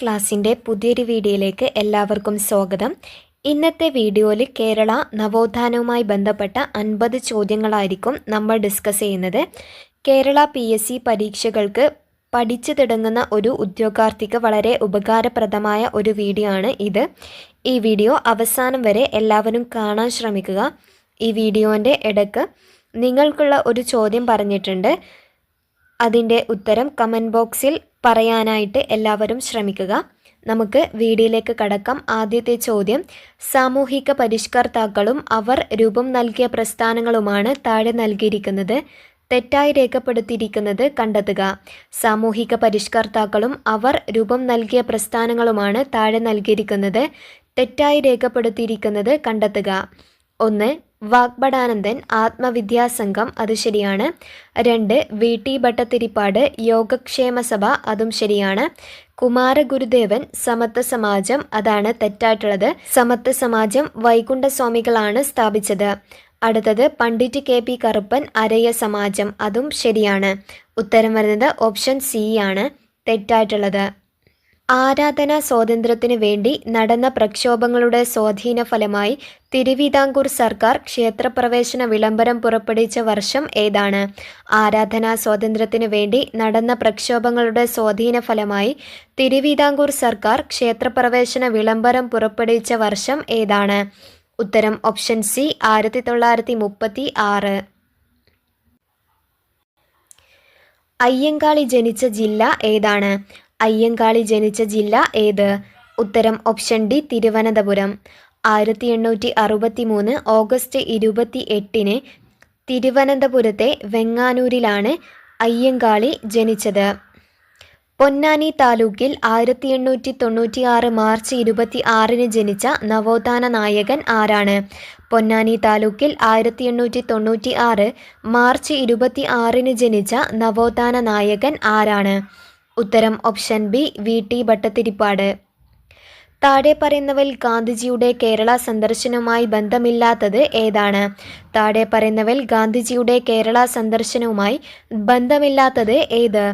ക്ലാസ്സിന്റെ പുതിയൊരു വീഡിയോയിലേക്ക് എല്ലാവർക്കും സ്വാഗതം. ഇന്നത്തെ വീഡിയോയിൽ കേരള നവോത്ഥാനവുമായി ബന്ധപ്പെട്ട അൻപത് ചോദ്യങ്ങളായിരിക്കും നമ്മൾ ഡിസ്കസ് ചെയ്യുന്നത്. കേരള പി എസ് പരീക്ഷകൾക്ക് പഠിച്ചു തുടങ്ങുന്ന ഒരു ഉദ്യോഗാർത്ഥിക്ക് വളരെ ഉപകാരപ്രദമായ ഒരു വീഡിയോ ആണ് ഇത്. ഈ വീഡിയോ അവസാനം വരെ എല്ലാവരും കാണാൻ ശ്രമിക്കുക. ഈ വീഡിയോന്റെ ഇടയ്ക്ക് നിങ്ങൾക്കുള്ള ഒരു ചോദ്യം പറഞ്ഞിട്ടുണ്ട്. അതിന്റെ ഉത്തരം കമന്റ് ബോക്സിൽ പറയാനായിട്ട് എല്ലാവരും ശ്രമിക്കുക. നമുക്ക് വീഡിയോയിലേക്ക് കടക്കാം. ആദ്യത്തെ ചോദ്യം. സാമൂഹിക പരിഷ്കർത്താക്കളും അവർ രൂപം നൽകിയ പ്രസ്ഥാനങ്ങളുമാണ് താഴെ നൽകിയിരിക്കുന്നത്. തെറ്റായി രേഖപ്പെടുത്തിയിരിക്കുന്നത് കണ്ടെത്തുക. സാമൂഹിക പരിഷ്കർത്താക്കളും അവർ രൂപം നൽകിയ പ്രസ്ഥാനങ്ങളുമാണ് താഴെ നൽകിയിരിക്കുന്നത്. തെറ്റായി രേഖപ്പെടുത്തിയിരിക്കുന്നത് കണ്ടെത്തുക. ഒന്ന് വാഗ്ബടാനന്ദൻ ആത്മവിദ്യാസംഘം അത് ശരിയാണ്. രണ്ട് വി. ടി. ഭട്ടത്തിരിപ്പാട് യോഗക്ഷേമ സഭ അതും ശരിയാണ്. കുമാരഗുരുദേവൻ സമത്വ സമാജം അതാണ് തെറ്റായിട്ടുള്ളത്. സമത്വ സമാജം വൈകുണ്ഠസ്വാമികളാണ് സ്ഥാപിച്ചത്. അടുത്തത് പണ്ഡിറ്റ് കെ. പി. കറുപ്പൻ അരയ സമാജം അതും ശരിയാണ്. ഉത്തരം വരുന്നത് ഓപ്ഷൻ സി ആണ്. തെറ്റായിട്ടുള്ളത്. ആരാധനാ സ്വാതന്ത്ര്യത്തിനു വേണ്ടി നടന്ന പ്രക്ഷോഭങ്ങളുടെ സ്വാധീന ഫലമായി തിരുവിതാംകൂർ സർക്കാർ ക്ഷേത്രപ്രവേശന വിളംബരം പുറപ്പെടുവിച്ച വർഷം ഏതാണ്. ആരാധനാ സ്വാതന്ത്ര്യത്തിനു വേണ്ടി നടന്ന പ്രക്ഷോഭങ്ങളുടെ സ്വാധീന ഫലമായി തിരുവിതാംകൂർ സർക്കാർ ക്ഷേത്രപ്രവേശന വിളംബരം പുറപ്പെടുവിച്ച വർഷം ഏതാണ്. ഉത്തരം ഓപ്ഷൻ സി ആയിരത്തി തൊള്ളായിരത്തി മുപ്പത്തി ആറ് അയ്യങ്കാളി ജനിച്ച ജില്ല ഏതാണ്. അയ്യങ്കാളി ജനിച്ച ജില്ല ഏത്? ഉത്തരം ഓപ്ഷൻ ഡി തിരുവനന്തപുരം. ആയിരത്തി എണ്ണൂറ്റി അറുപത്തി മൂന്ന് ഓഗസ്റ്റ് ഇരുപത്തി എട്ടിന് തിരുവനന്തപുരത്തെ വെങ്ങാനൂരിലാണ് അയ്യങ്കാളി ജനിച്ചത്. പൊന്നാനി താലൂക്കിൽ ആയിരത്തി എണ്ണൂറ്റി തൊണ്ണൂറ്റി ആറ് മാർച്ച് ഇരുപത്തി ആറിന് ജനിച്ച നവോത്ഥാന നായകൻ ആരാണ്? പൊന്നാനി താലൂക്കിൽ ആയിരത്തി എണ്ണൂറ്റി തൊണ്ണൂറ്റി ആറ് മാർച്ച് ഇരുപത്തി ആറിന് ജനിച്ച നവോത്ഥാന നായകൻ ആരാണ്? ഉത്തരം option B V T Bhattathiripad താഴെ പറയുന്നവൽ ഗാന്ധിജിയുടെ കേരള സന്ദർശനവുമായി ബന്ധമില്ലാത്തത് ഏതാണ്? താഴെ പറയുന്നവൽ ഗാന്ധിജിയുടെ കേരള സന്ദർശനവുമായി ബന്ധമില്ലാത്തത് ഏത്?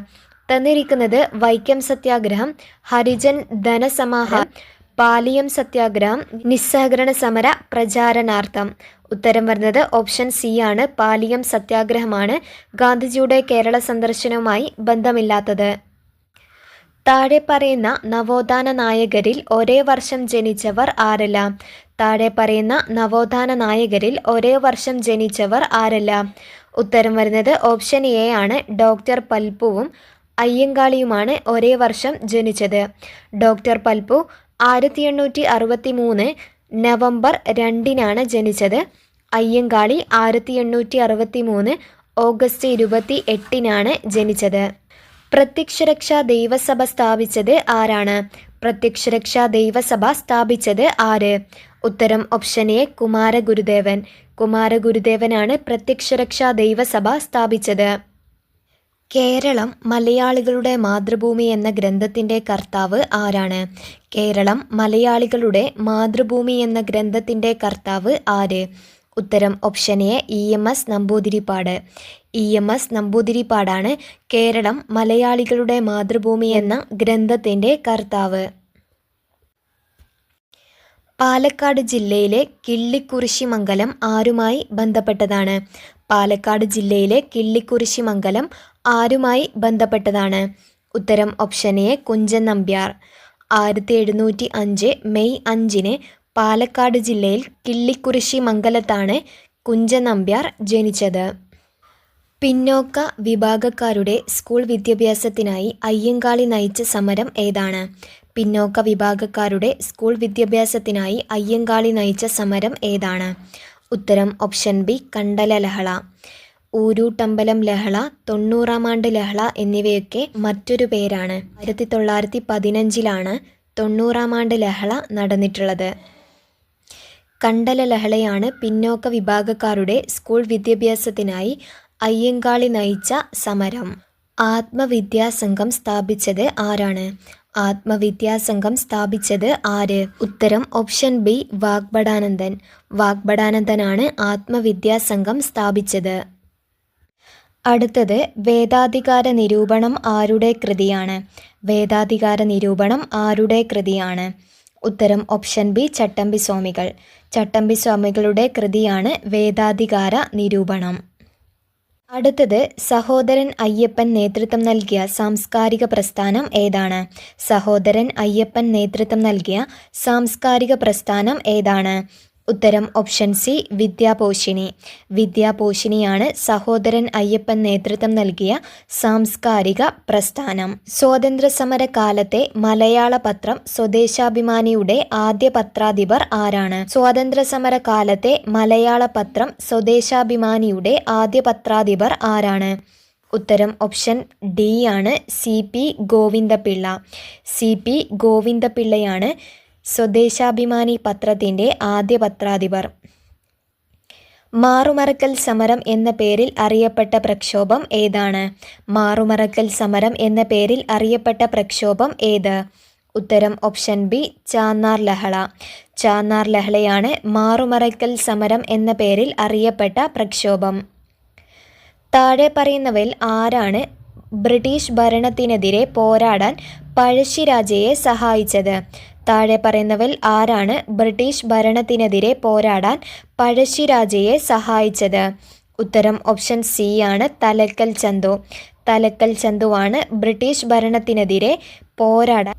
തന്നിരിക്കുന്നത് വൈക്കം സത്യാഗ്രഹം ഹരിജൻ ധനസമാഹ പാലിയം സത്യാഗ്രഹം നിസ്സഹകരണ സമര പ്രചാരണാർത്ഥം. ഉത്തരം വരുന്നത് ഓപ്ഷൻ സി ആണ്. പാലിയം സത്യാഗ്രഹമാണ് ഗാന്ധിജിയുടെ കേരള സന്ദർശനവുമായി ബന്ധമില്ലാത്തത്. താഴെ പറയുന്ന നവോത്ഥാന നായകരിൽ ഒരേ വർഷം ജനിച്ചവർ ആരല്ല? താഴെ പറയുന്ന നവോത്ഥാന നായകരിൽ ഒരേ വർഷം ജനിച്ചവർ ആരല്ല? ഉത്തരം വരുന്നത് ഓപ്ഷൻ എ ആണ്. ഡോക്ടർ പൽപ്പുവും അയ്യങ്കാളിയുമാണ് ഒരേ വർഷം ജനിച്ചത്. ഡോക്ടർ പൽപ്പു ആയിരത്തി എണ്ണൂറ്റി അറുപത്തി മൂന്ന് നവംബർ രണ്ടിനാണ് ജനിച്ചത്. അയ്യങ്കാളി ആയിരത്തി എണ്ണൂറ്റി അറുപത്തി മൂന്ന് ഓഗസ്റ്റ് ഇരുപത്തി എട്ടിനാണ് ജനിച്ചത്. പ്രത്യക്ഷരക്ഷാ ദൈവസഭ സ്ഥാപിച്ചത് ആരാണ്? പ്രത്യക്ഷരക്ഷാ ദൈവസഭ സ്ഥാപിച്ചത് ആര്? ഉത്തരം ഓപ്ഷൻ എ കുമാരഗുരുദേവൻ. കുമാരഗുരുദേവനാണ് പ്രത്യക്ഷരക്ഷാ ദൈവസഭ സ്ഥാപിച്ചത്. കേരളം മലയാളികളുടെ മാതൃഭൂമി എന്ന ഗ്രന്ഥത്തിന്റെ കർത്താവ് ആരാണ്? കേരളം മലയാളികളുടെ മാതൃഭൂമി എന്ന ഗ്രന്ഥത്തിന്റെ കർത്താവ് ആര്? ഉത്തരം option A E M S Namboodiripad. E M S നമ്പൂതിരിപ്പാടാണ് Keralam മലയാളികളുടെ മാതൃഭൂമി എന്ന ഗ്രന്ഥത്തിന്റെ കർത്താവ്. പാലക്കാട് ജില്ലയിലെ കിള്ളിക്കുറിശി മംഗലം ആരുമായി ബന്ധപ്പെട്ടതാണ്. പാലക്കാട് ജില്ലയിലെ കിള്ളിക്കുറിശി മംഗലം ആരുമായി ബന്ധപ്പെട്ടതാണ്. ഉത്തരം ഓപ്ഷൻ എ കുഞ്ചൻ നമ്പ്യാർ. ആയിരത്തി എഴുന്നൂറ്റി അഞ്ച് മെയ് അഞ്ചിന് പാലക്കാട് ജില്ലയിൽ കിള്ളിക്കുറിശി മംഗലത്താണ് കുഞ്ചൻ നമ്പ്യാർ ജനിച്ചത്. പിന്നോക്ക വിഭാഗക്കാരുടെ സ്കൂൾ വിദ്യാഭ്യാസത്തിനായി അയ്യങ്കാളി നയിച്ച സമരം ഏതാണ്? പിന്നോക്ക വിഭാഗക്കാരുടെ സ്കൂൾ വിദ്യാഭ്യാസത്തിനായി അയ്യങ്കാളി നയിച്ച സമരം ഏതാണ്? ഉത്തരം ഓപ്ഷൻ ബി കണ്ടല ലഹള. ഊരൂട്ടമ്പലം ലഹള തൊണ്ണൂറാം ആണ്ട് ലഹള എന്നിവയൊക്കെ മറ്റൊരു പേരാണ്. ആയിരത്തി തൊള്ളായിരത്തി പതിനഞ്ചിലാണ് തൊണ്ണൂറാം ആണ്ട് ലഹള നടന്നിട്ടുള്ളത്. കണ്ടല ലഹളയാണ് പിന്നോക്ക വിഭാഗക്കാരുടെ സ്കൂൾ വിദ്യാഭ്യാസത്തിനായി അയ്യങ്കാളി നയിച്ച സമരം. ആത്മവിദ്യാസംഘം സ്ഥാപിച്ചത് ആരാണ്? ആത്മവിദ്യാസംഘം സ്ഥാപിച്ചത് ആര്? ഉത്തരം ഓപ്ഷൻ ബി വാഗ്ബടാനന്ദൻ വാഗ്ബടാനന്ദനാണ് ആത്മവിദ്യാസംഘം സ്ഥാപിച്ചത്. അടുത്തത് വേദാധികാര നിരൂപണം ആരുടെ കൃതിയാണ്? വേദാധികാര നിരൂപണം ആരുടെ കൃതിയാണ്? ഉത്തരം ഓപ്ഷൻ ബി ചട്ടമ്പി സ്വാമികൾ ചട്ടമ്പി സ്വാമികളുടെ കൃതിയാണ് വേദാധികാര നിരൂപണം. അടുത്തത് സഹോദരൻ അയ്യപ്പൻ നേതൃത്വം നൽകിയ സാംസ്കാരിക പ്രസ്ഥാനം ഏതാണ്? സഹോദരൻ അയ്യപ്പൻ നേതൃത്വം നൽകിയ സാംസ്കാരിക പ്രസ്ഥാനം ഏതാണ്? ഉത്തരം ഓപ്ഷൻ സി വിദ്യാപോഷിണി. വിദ്യാപോഷിണിയാണ് സഹോദരൻ അയ്യപ്പൻ നേതൃത്വം നൽകിയ സാംസ്കാരിക പ്രസ്ഥാനം. സ്വാതന്ത്ര്യ സമര കാലത്തെ മലയാള പത്രം സ്വദേശാഭിമാനിയുടെ ആദ്യ പത്രാധിപർ ആരാണ്? സ്വാതന്ത്ര്യ സമര കാലത്തെ മലയാള പത്രം സ്വദേശാഭിമാനിയുടെ ആദ്യ പത്രാധിപർ ആരാണ്? ഉത്തരം ഓപ്ഷൻ ഡി ആണ് C P Govindapillai. C P ഗോവിന്ദപിള്ളയാണ് Swadeshabhimani പത്രത്തിന്റെ ആദ്യ പത്രാധിപർ. മാറുമറക്കൽ സമരം എന്ന പേരിൽ അറിയപ്പെട്ട പ്രക്ഷോഭം ഏതാണ്? മാറുമറക്കൽ സമരം എന്ന പേരിൽ അറിയപ്പെട്ട പ്രക്ഷോഭം ഏത്? ഉത്തരം ഓപ്ഷൻ ബി ചാന്നാർ ലഹള. ചാന്നാർ ലഹളയാണ് മാറുമറക്കൽ സമരം എന്ന പേരിൽ അറിയപ്പെട്ട പ്രക്ഷോഭം. താഴെ പറയുന്നവയിൽ ആരാണ് ബ്രിട്ടീഷ് ഭരണത്തിനെതിരെ പോരാടാൻ പഴശ്ശിരാജയെ സഹായിച്ചത്? താഴെ പറയുന്നവൽ ആരാണ് ബ്രിട്ടീഷ് ഭരണത്തിനെതിരെ പോരാടാൻ പഴശ്ശിരാജയെ സഹായിച്ചത്? ഉത്തരം ഓപ്ഷൻ സി ആണ് തലക്കൽ ചന്തു. തലക്കൽ ചന്തുവാണ് ബ്രിട്ടീഷ് ഭരണത്തിനെതിരെ പോരാടാൻ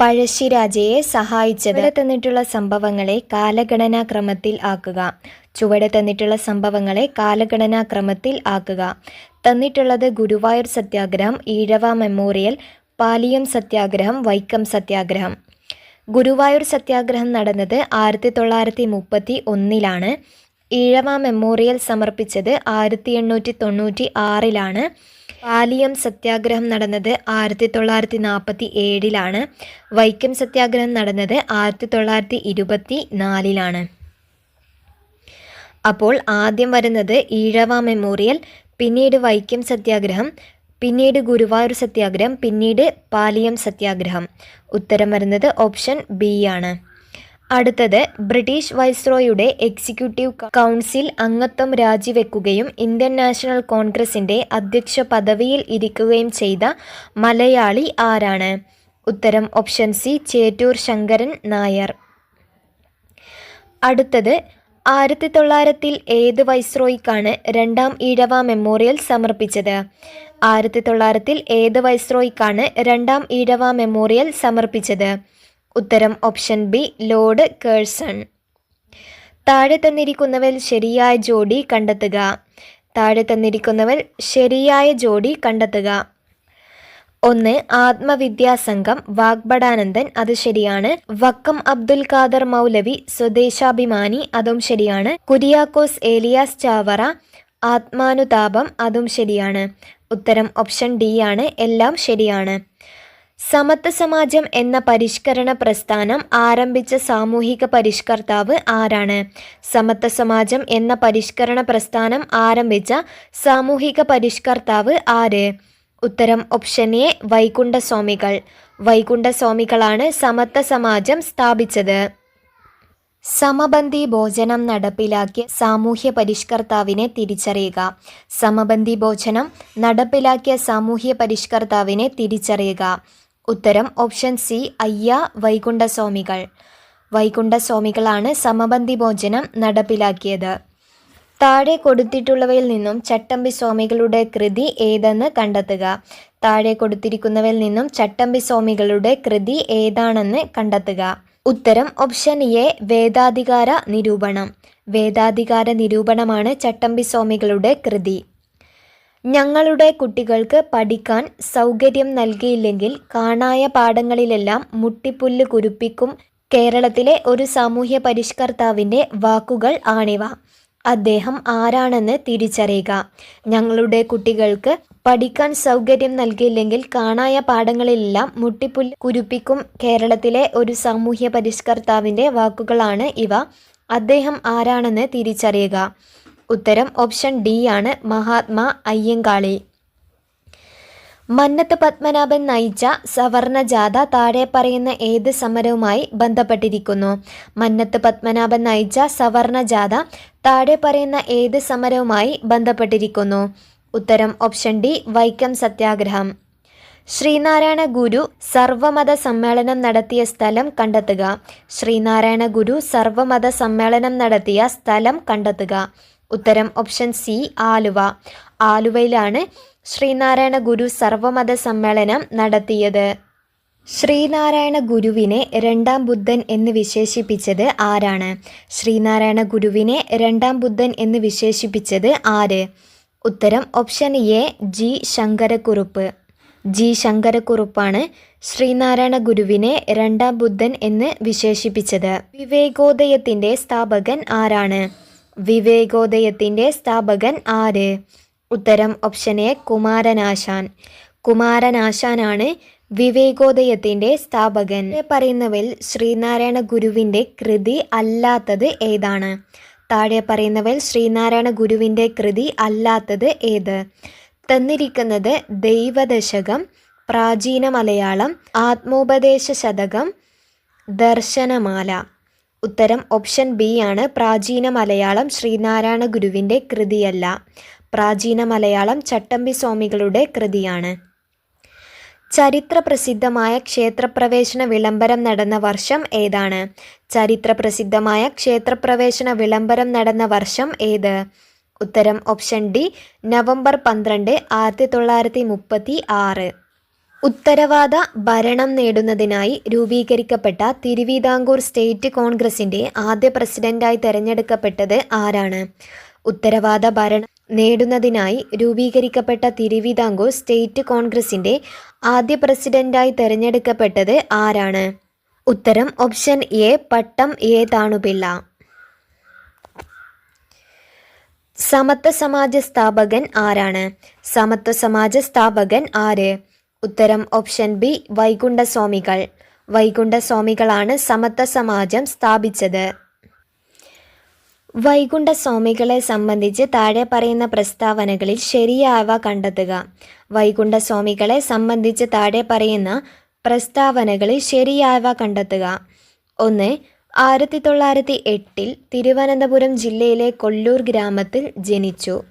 പഴശ്ശിരാജയെ സഹായിച്ചത്. തന്നിട്ടുള്ള സംഭവങ്ങളെ കാലഗണനാക്രമത്തിൽ ആക്കുക. ചുവടെ തന്നിട്ടുള്ള സംഭവങ്ങളെ കാലഗണനാക്രമത്തിൽ ആക്കുക. തന്നിട്ടുള്ളത് ഗുരുവായൂർ സത്യാഗ്രഹം ഈഴവ മെമ്മോറിയൽ പാലിയം സത്യാഗ്രഹം വൈക്കം സത്യാഗ്രഹം. ഗുരുവായൂർ സത്യാഗ്രഹം നടന്നത് ആയിരത്തി തൊള്ളായിരത്തി മുപ്പത്തി ഒന്നിലാണ് ഈഴവ മെമ്മോറിയൽ സമർപ്പിച്ചത് ആയിരത്തി എണ്ണൂറ്റി തൊണ്ണൂറ്റി ആറിലാണ് പാലിയം സത്യാഗ്രഹം നടന്നത് ആയിരത്തി തൊള്ളായിരത്തി നാൽപ്പത്തി ഏഴിലാണ് വൈക്കം സത്യാഗ്രഹം നടന്നത് ആയിരത്തി തൊള്ളായിരത്തി ഇരുപത്തി നാലിലാണ് അപ്പോൾ ആദ്യം വരുന്നത് ഈഴവ മെമ്മോറിയൽ പിന്നീട് വൈക്കം സത്യാഗ്രഹം പിന്നീട് ഗുരുവായൂർ സത്യാഗ്രഹം പിന്നീട് പാലിയം സത്യാഗ്രഹം. ഉത്തരം വരുന്നത് ഓപ്ഷൻ ബി ആണ്. അടുത്തത് ബ്രിട്ടീഷ് വൈസ്രോയുടെ എക്സിക്യൂട്ടീവ് കൗൺസിൽ അംഗത്വം രാജിവെക്കുകയും ഇന്ത്യൻ നാഷണൽ കോൺഗ്രസിന്റെ അധ്യക്ഷ പദവിയിൽ ഇരിക്കുകയും ചെയ്ത മലയാളി ആരാണ്? ഉത്തരം ഓപ്ഷൻ സി ചേറ്റൂർ ശങ്കരൻ നായർ. അടുത്തത് ആയിരത്തി തൊള്ളായിരത്തിൽ ഏത് വൈസ്രോയിക്കാണ് രണ്ടാം ഈഴവ മെമ്മോറിയൽ സമർപ്പിച്ചത്? ആയിരത്തി തൊള്ളായിരത്തിൽ ഏത് വൈസ്രോയിക്കാണ് രണ്ടാം ഈഴവ മെമ്മോറിയൽ സമർപ്പിച്ചത്? ഉത്തരം ഓപ്ഷൻ ബി ലോർഡ് കേഴ്സൺ. താഴെ തന്നിരിക്കുന്നവൽ ശരിയായ ജോഡി കണ്ടെത്തുക. താഴെ തന്നിരിക്കുന്നവൽ ശരിയായ ജോഡി കണ്ടെത്തുക. ഒന്ന് ആത്മവിദ്യാസംഘം വാഗ്ബടാനന്ദൻ അത് ശരിയാണ്. വക്കം അബ്ദുൽ ഖാദർ മൗലവി സ്വദേശാഭിമാനി അതും ശരിയാണ്. കുര്യാക്കോസ് ഏലിയാസ് ചാവറ ആത്മാനുതാപം അതും ശരിയാണ്. ഉത്തരം ഓപ്ഷൻ ഡി ആണ്. എല്ലാം ശരിയാണ്. സമത്വ സമാജം എന്ന പരിഷ്കരണ പ്രസ്ഥാനം ആരംഭിച്ച സാമൂഹിക പരിഷ്കർത്താവ് ആരാണ്? സമത്വ സമാജം എന്ന പരിഷ്കരണ പ്രസ്ഥാനം ആരംഭിച്ച സാമൂഹിക പരിഷ്കർത്താവ് ആര്? ഉത്തരം ഓപ്ഷൻ എ വൈകുണ്ഠസ്വാമികൾ. വൈകുണ്ഠസ്വാമികളാണ് സമത്വ സമാജം സ്ഥാപിച്ചത്. സമബന്ധി ഭോജനം നടപ്പിലാക്കിയ സാമൂഹ്യ പരിഷ്കർത്താവിനെ തിരിച്ചറിയുക. സമബന്ധി ഭോജനം നടപ്പിലാക്കിയ സാമൂഹ്യ പരിഷ്കർത്താവിനെ തിരിച്ചറിയുക. ഉത്തരം ഓപ്ഷൻ സി അയ്യ വൈകുണ്ഠസ്വാമികൾ. വൈകുണ്ഠസ്വാമികളാണ് സമബന്ധി ഭോജനം നടപ്പിലാക്കിയത്. താഴെ കൊടുത്തിട്ടുള്ളവയിൽ നിന്നും ചട്ടമ്പി സ്വാമികളുടെ കൃതി ഏതെന്ന് കണ്ടെത്തുക. താഴെ കൊടുത്തിരിക്കുന്നവയിൽ നിന്നും ചട്ടമ്പി സ്വാമികളുടെ കൃതി ഏതാണെന്ന് കണ്ടെത്തുക. ഉത്തരം ഓപ്ഷൻ എ വേദാധികാര നിരൂപണം. വേദാധികാര നിരൂപണമാണ് ചട്ടമ്പി സ്വാമികളുടെ കൃതി. ഞങ്ങളുടെ കുട്ടികൾക്ക് പഠിക്കാൻ സൗകര്യം നൽകിയില്ലെങ്കിൽ കാണായ പാഠങ്ങളിലെല്ലാം മുട്ടിപ്പുല്ല് കുരുപ്പിക്കും കേരളത്തിലെ ഒരു സാമൂഹ്യ പരിഷ്കർത്താവിന്റെ വാക്കുകൾ ആണിവ. അദ്ദേഹം ആരാണെന്ന് തിരിച്ചറിയുക. ഞങ്ങളുടെ കുട്ടികൾക്ക് പഠിക്കാൻ സൗകര്യം നൽകിയില്ലെങ്കിൽ കാണായ പാഠങ്ങളിലെല്ലാം മുട്ടിപ്പുൽ കുരുപ്പിക്കും കേരളത്തിലെ ഒരു സാമൂഹ്യ പരിഷ്കർത്താവിന്റെ വാക്കുകളാണ് ഇവ. അദ്ദേഹം ആരാണെന്ന് തിരിച്ചറിയുക. ഉത്തരം ഓപ്ഷൻ ഡി ആണ് മഹാത്മാ അയ്യങ്കാളി. മന്നത്ത് പത്മനാഭൻ നയിച്ച സവർണ ജാഥ താഴെ പറയുന്ന ഏത് സമരവുമായി ബന്ധപ്പെട്ടിരിക്കുന്നു? മന്നത്ത് പത്മനാഭൻ നയിച്ച സവർണ ജാഥ താഴെ പറയുന്ന ഏത് സമരവുമായി ബന്ധപ്പെട്ടിരിക്കുന്നു? ഉത്തരം ഓപ്ഷൻ ഡി വൈക്കം സത്യാഗ്രഹം. ശ്രീനാരായണ ഗുരു സർവമത സമ്മേളനം നടത്തിയ സ്ഥലം കണ്ടെത്തുക. ശ്രീനാരായണ ഗുരു സർവമത സമ്മേളനം നടത്തിയ സ്ഥലം കണ്ടെത്തുക. ഉത്തരം ഓപ്ഷൻ സി ആലുവ. ആലുവയിലാണ് ശ്രീനാരായണ ഗുരു സർവമത സമ്മേളനം നടത്തിയത്. ശ്രീനാരായണ ഗുരുവിനെ രണ്ടാം ബുദ്ധൻ എന്ന് വിശേഷിപ്പിച്ചത് ആരാണ്? ശ്രീനാരായണ ഗുരുവിനെ രണ്ടാം ബുദ്ധൻ എന്ന് വിശേഷിപ്പിച്ചത് ആര്? ഉത്തരം option A G Sankarakurup. G ശങ്കരക്കുറുപ്പാണ് Sreenarayana ഗുരുവിനെ രണ്ടാം ബുദ്ധൻ എന്ന് വിശേഷിപ്പിച്ചത്. വിവേകോദയത്തിന്റെ സ്ഥാപകൻ ആരാണ്? വിവേകോദയത്തിന്റെ സ്ഥാപകൻ ആര്? ഉത്തരം ഓപ്ഷൻ എ കുമാരനാശാൻ. കുമാരനാശാനാണ് വിവേകോദയത്തിന്റെ സ്ഥാപകൻ. പറയുന്നവയിൽ ശ്രീനാരായണ ഗുരുവിന്റെ കൃതി അല്ലാത്തത് ഏതാണ്? താഴെ പറയുന്നവയിൽ ശ്രീനാരായണ ഗുരുവിന്റെ കൃതി അല്ലാത്തത് ഏത്? തന്നിരിക്കുന്നത് ദൈവദശകം പ്രാചീന മലയാളം ആത്മോപദേശ ശതകം ദർശനമാല. ഉത്തരം ഓപ്ഷൻ ബി ആണ്. പ്രാചീന മലയാളം ശ്രീനാരായണ ഗുരുവിന്റെ കൃതിയല്ല. പ്രാചീന മലയാളം ചട്ടമ്പി സ്വാമികളുടെ കൃതിയാണ്. ചരിത്ര പ്രസിദ്ധമായ ക്ഷേത്രപ്രവേശന വിളംബരം നടന്ന വർഷം ഏതാണ്? ചരിത്ര പ്രസിദ്ധമായ ക്ഷേത്രപ്രവേശന വിളംബരം നടന്ന വർഷം ഏത്? ഉത്തരം ഓപ്ഷൻ ഡി നവംബർ പന്ത്രണ്ട് ആയിരത്തി തൊള്ളായിരത്തി മുപ്പത്തി ആറ് ഉത്തരവാദ ഭരണം നേടുന്നതിനായി രൂപീകരിക്കപ്പെട്ട തിരുവിതാംകൂർ സ്റ്റേറ്റ് കോൺഗ്രസിന്റെ ആദ്യ പ്രസിഡന്റായി തെരഞ്ഞെടുക്കപ്പെട്ടത് ആരാണ്? ഉത്തരവാദ ഭരണം നേടുന്നതിനായി രൂപീകരിക്കപ്പെട്ട തിരുവിതാംകൂർ സ്റ്റേറ്റ് കോൺഗ്രസിന്റെ ആദ്യ പ്രസിഡന്റായി തെരഞ്ഞെടുക്കപ്പെട്ടത് ആരാണ്? ഉത്തരം option A Pattom A Thanupillai. സമത്വ സമാജ സ്ഥാപകൻ ആരാണ്? സമത്വ സമാജ സ്ഥാപകൻ ആര്? ഉത്തരം ഓപ്ഷൻ ബി വൈകുണ്ഠസ്വാമികൾ. വൈകുണ്ഠസ്വാമികളാണ് സമത്വ സമാജം സ്ഥാപിച്ചത്. വൈകുണ്ഠസ്വാമികളെ സംബന്ധിച്ച് താഴെ പറയുന്ന പ്രസ്താവനകളിൽ ശരിയായവ കണ്ടെത്തുക. വൈകുണ്ഠ സ്വാമികളെ സംബന്ധിച്ച് താഴെ പറയുന്ന പ്രസ്താവനകളിൽ ശരിയായവ കണ്ടെത്തുക. ഒന്ന് ആയിരത്തി തൊള്ളായിരത്തി എട്ടിൽ തിരുവനന്തപുരം ജില്ലയിലെ കൊല്ലൂർ ഗ്രാമത്തിൽ ജനിച്ചു.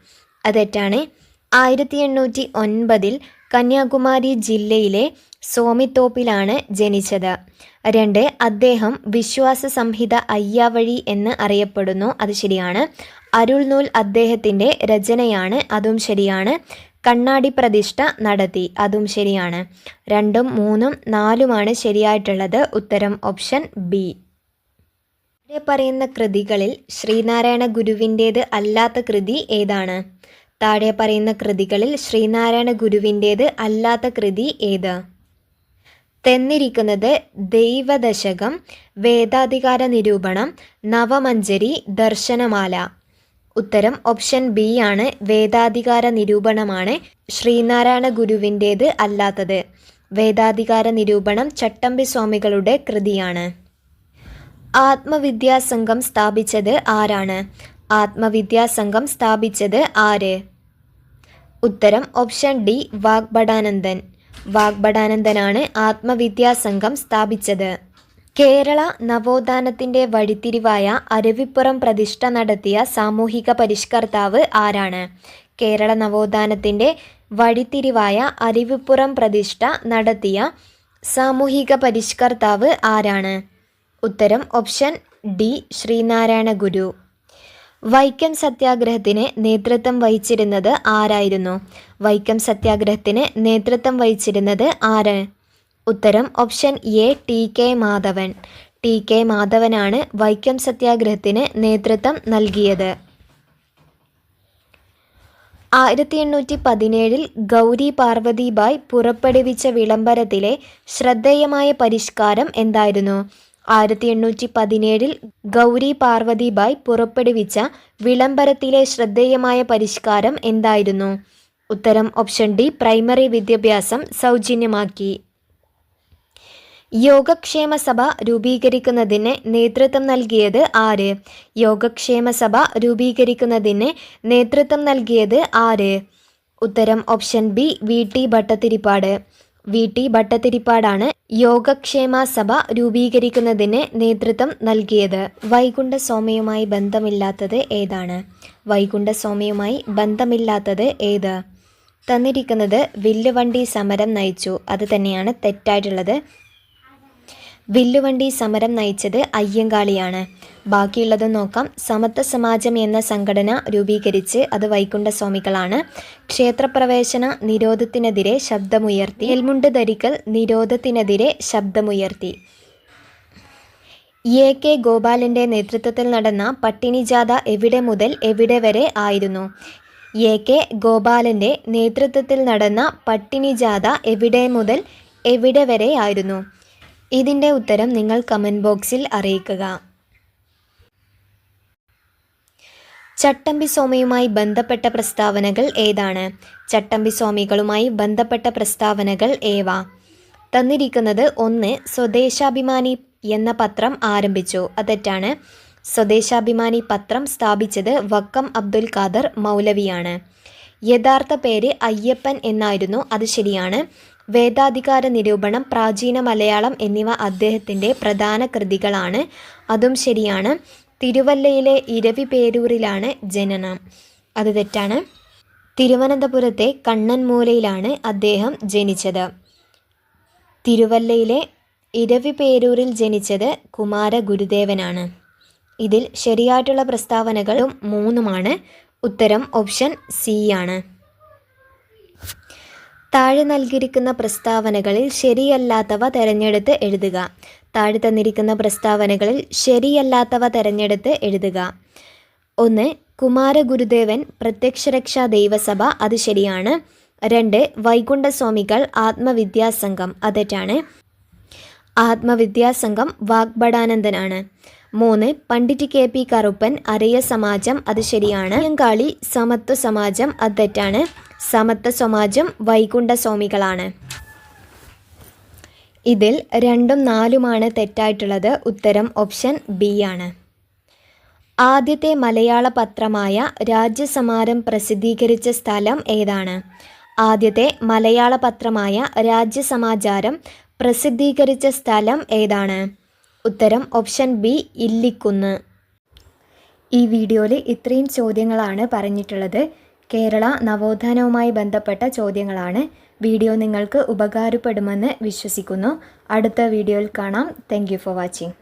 അതെറ്റാണ് ആയിരത്തി എണ്ണൂറ്റി ഒൻപതിൽ കന്യാകുമാരി ജില്ലയിലെ സോമിത്തോപ്പിലാണ് ജനിച്ചത്. രണ്ട് അദ്ദേഹം വിശ്വാസ സംഹിത അയ്യാവഴി എന്ന് അറിയപ്പെടുന്നു. അത് ശരിയാണ്. അരുൾനൂൽ അദ്ദേഹത്തിന്റെ രചനയാണ്. അതും ശരിയാണ്. കണ്ണാടി പ്രതിഷ്ഠ നടത്തി. അതും ശരിയാണ്. രണ്ടും മൂന്നും നാലുമാണ് ശരിയായിട്ടുള്ളത്. ഉത്തരം ഓപ്ഷൻ ബി. ഇവിടെ പറയുന്ന കൃതികളിൽ ശ്രീനാരായണ ഗുരുവിന്റേത് അല്ലാത്ത കൃതി ഏതാണ്? താഴെ പറയുന്ന കൃതികളിൽ ശ്രീനാരായണ ഗുരുവിന്റേത് അല്ലാത്ത കൃതി ഏത്? തെന്നിരിക്കുന്നത് ദൈവദശകം വേദാധികാര നിരൂപണം നവമഞ്ജരി ദർശനമാല. ഉത്തരം ഓപ്ഷൻ ബി ആണ്. വേദാധികാര നിരൂപണമാണ് ശ്രീനാരായണ ഗുരുവിന്റേത് അല്ലാത്തത്. വേദാധികാര നിരൂപണം ചട്ടമ്പി സ്വാമികളുടെ കൃതിയാണ്. ആത്മവിദ്യാസംഘം സ്ഥാപിച്ചത് ആരാണ്? ആത്മവിദ്യാസംഘം സ്ഥാപിച്ചത് ആര്? ഉത്തരം ഓപ്ഷൻ ഡി വാഗ്ഭടാനന്ദൻ. വാഗ്ഭടാനന്ദനാണ് ആത്മവിദ്യാസംഘം സ്ഥാപിച്ചത്. കേരള നവോത്ഥാനത്തിന്റെ വഴിത്തിരിവായ അരുവിപ്പുറം പ്രതിഷ്ഠ നടത്തിയ സാമൂഹിക പരിഷ്കർത്താവ് ആരാണ്? കേരള നവോത്ഥാനത്തിന്റെ വഴിത്തിരിവായ അരുവിപ്പുറം പ്രതിഷ്ഠ നടത്തിയ സാമൂഹിക പരിഷ്കർത്താവ് ആരാണ്? ഉത്തരം ഓപ്ഷൻ ഡി ശ്രീനാരായണ ഗുരു വൈക്കം സത്യാഗ്രഹത്തിന് നേതൃത്വം വഹിച്ചിരുന്നത് ആരായിരുന്നു? വൈക്കം സത്യാഗ്രഹത്തിന് നേതൃത്വം വഹിച്ചിരുന്നത് ആര് ഉത്തരം option A T K Madhavan. T K മാധവനാണ് Vaikom സത്യാഗ്രഹത്തിന് നേതൃത്വം നൽകിയത്. ആയിരത്തി എണ്ണൂറ്റി പതിനേഴിൽ ഗൗരി പാർവതിബായ് പുറപ്പെടുവിച്ച വിളംബരത്തിലെ ശ്രദ്ധേയമായ പരിഷ്കാരം എന്തായിരുന്നു? ആയിരത്തി എണ്ണൂറ്റി പതിനേഴിൽ ഗൗരി പാർവതിബായ് പുറപ്പെടുവിച്ച വിളംബരത്തിലെ ശ്രദ്ധേയമായ പരിഷ്കാരം എന്തായിരുന്നു? ഉത്തരം ഓപ്ഷൻ ഡി പ്രൈമറി വിദ്യാഭ്യാസം സൗജന്യമാക്കി. യോഗക്ഷേമ സഭ രൂപീകരിക്കുന്നതിന് നേതൃത്വം നൽകിയത് ആര്? യോഗക്ഷേമ സഭ രൂപീകരിക്കുന്നതിന് നേതൃത്വം നൽകിയത് ആര്? ഉത്തരം option B V T Bhattathiripad V T ഭട്ടത്തിരിപ്പാടാണ് Yogakshema Sabha രൂപീകരിക്കുന്നതിന് നേതൃത്വം നൽകിയത്. വൈകുണ്ഠ സ്വാമിയുമായി ബന്ധമില്ലാത്തത് ഏതാണ്? വൈകുണ്ഠ സ്വാമിയുമായി ബന്ധമില്ലാത്തത് ഏത്? തന്നിരിക്കുന്നത് വില്ലുവണ്ടി സമരം നയിച്ചു. അത് തന്നെയാണ് തെറ്റായിട്ടുള്ളത്. വില്ലുവണ്ടി സമരം നയിച്ചത് അയ്യങ്കാളിയാണ്. ബാക്കിയുള്ളത് നോക്കാം. സമത്വ സമാജം എന്ന സംഘടന രൂപീകരിച്ച് അത് വൈകുണ്ഠസ്വാമികളാണ്. ക്ഷേത്രപ്രവേശന നിരോധത്തിനെതിരെ ശബ്ദമുയർത്തി. എൽമുണ്ട് ധരിക്കൽ നിരോധത്തിനെതിരെ ശബ്ദമുയർത്തി. എ കെ ഗോപാലിന്റെ നേതൃത്വത്തിൽ നടന്ന പട്ടിണി ജാഥ എവിടെ മുതൽ എവിടെ വരെ ആയിരുന്നു? എ കെ ഗോപാലന്റെ നേതൃത്വത്തിൽ നടന്ന പട്ടിണി ജാഥ എവിടെ മുതൽ എവിടെ വരെ ആയിരുന്നു? ഇതിന്റെ ഉത്തരം നിങ്ങൾ കമന്റ് ബോക്സിൽ അറിയിക്കുക. ചട്ടമ്പി സ്വാമിയുമായി ബന്ധപ്പെട്ട പ്രസ്താവനകൾ ഏതാണ്? ചട്ടമ്പി സ്വാമികളുമായി ബന്ധപ്പെട്ട പ്രസ്താവനകൾ ഏവ? തന്നിരിക്കുന്നത് ഒന്ന് സ്വദേശാഭിമാനി എന്ന പത്രം ആരംഭിച്ചു. അതെറ്റാണ് സ്വദേശാഭിമാനി പത്രം സ്ഥാപിച്ചത് വക്കം അബ്ദുൽ ഖാദർ മൗലവിയാണ്. യഥാർത്ഥ പേര് അയ്യപ്പൻ എന്നായിരുന്നു. അത് ശരിയാണ്. വേദാധികാര നിരൂപണം പ്രാചീന മലയാളം എന്നിവ അദ്ദേഹത്തിന്റെ പ്രധാന കൃതികളാണ്. അതും ശരിയാണ്. തിരുവല്ലയിലെ ഇരവി പേരൂരിലാണ് ജനനം. അത് തെറ്റാണ്. തിരുവനന്തപുരത്തെ കണ്ണൻമൂലയിലാണ് അദ്ദേഹം ജനിച്ചത്. തിരുവല്ലയിലെ ഇരവിപേരൂരിൽ ജനിച്ചത് കുമാര ഗുരുദേവനാണ്. ഇതിൽ ശരിയായിട്ടുള്ള പ്രസ്താവനകളും മൂന്നുമാണ്. ഉത്തരം ഓപ്ഷൻ സി ആണ്. താഴെ നൽകിയിരിക്കുന്ന പ്രസ്താവനകളിൽ ശരിയല്ലാത്തവ തിരഞ്ഞെടുത്ത് എഴുതുക. താഴെ തന്നിരിക്കുന്ന പ്രസ്താവനകളിൽ ശരിയല്ലാത്തവ തിരഞ്ഞെടുത്ത് എഴുതുക. ഒന്ന് കുമാരഗുരുദേവൻ പ്രത്യക്ഷരക്ഷാ ദൈവസഭ അത് ശരിയാണ്. രണ്ട് വൈകുണ്ഠസ്വാമികൾ ആത്മവിദ്യാസംഘം അതെറ്റാണ് തെറ്റാണ്. ആത്മവിദ്യാസംഘം വാഗ്ബടാനന്ദനാണ് മൂന്ന് പണ്ഡിറ്റ് കെ പി കറുപ്പൻ അരയ സമാജം അത് ശരിയാണ്. അയ്യങ്കാളി സമത്വ സമാജം അത് തെറ്റാണ്. സമത്വ സമാജം വൈകുണ്ഠ സ്വാമികളാണ്. ഇതിൽ രണ്ടും നാലുമാണ് തെറ്റായിട്ടുള്ളത്. ഉത്തരം ഓപ്ഷൻ ബി ആണ്. ആദ്യത്തെ മലയാള പത്രമായ രാജ്യസമാരം പ്രസിദ്ധീകരിച്ച സ്ഥലം ഏതാണ്? ആദ്യത്തെ മലയാള പത്രമായ രാജ്യസമാചാരം പ്രസിദ്ധീകരിച്ച സ്ഥലം ഏതാണ്? ഉത്തരം ഓപ്ഷൻ ബി ഇല്ലിക്കുന്ന്. ഈ വീഡിയോയിൽ ഇത്രയും ചോദ്യങ്ങളാണ് പറഞ്ഞിട്ടുള്ളത്. കേരള നവോത്ഥാനവുമായി ബന്ധപ്പെട്ട ചോദ്യങ്ങളാണ്. വീഡിയോ നിങ്ങൾക്ക് ഉപകാരപ്പെടുമെന്ന് വിശ്വസിക്കുന്നു. അടുത്ത വീഡിയോയിൽ കാണാം. Thank for watching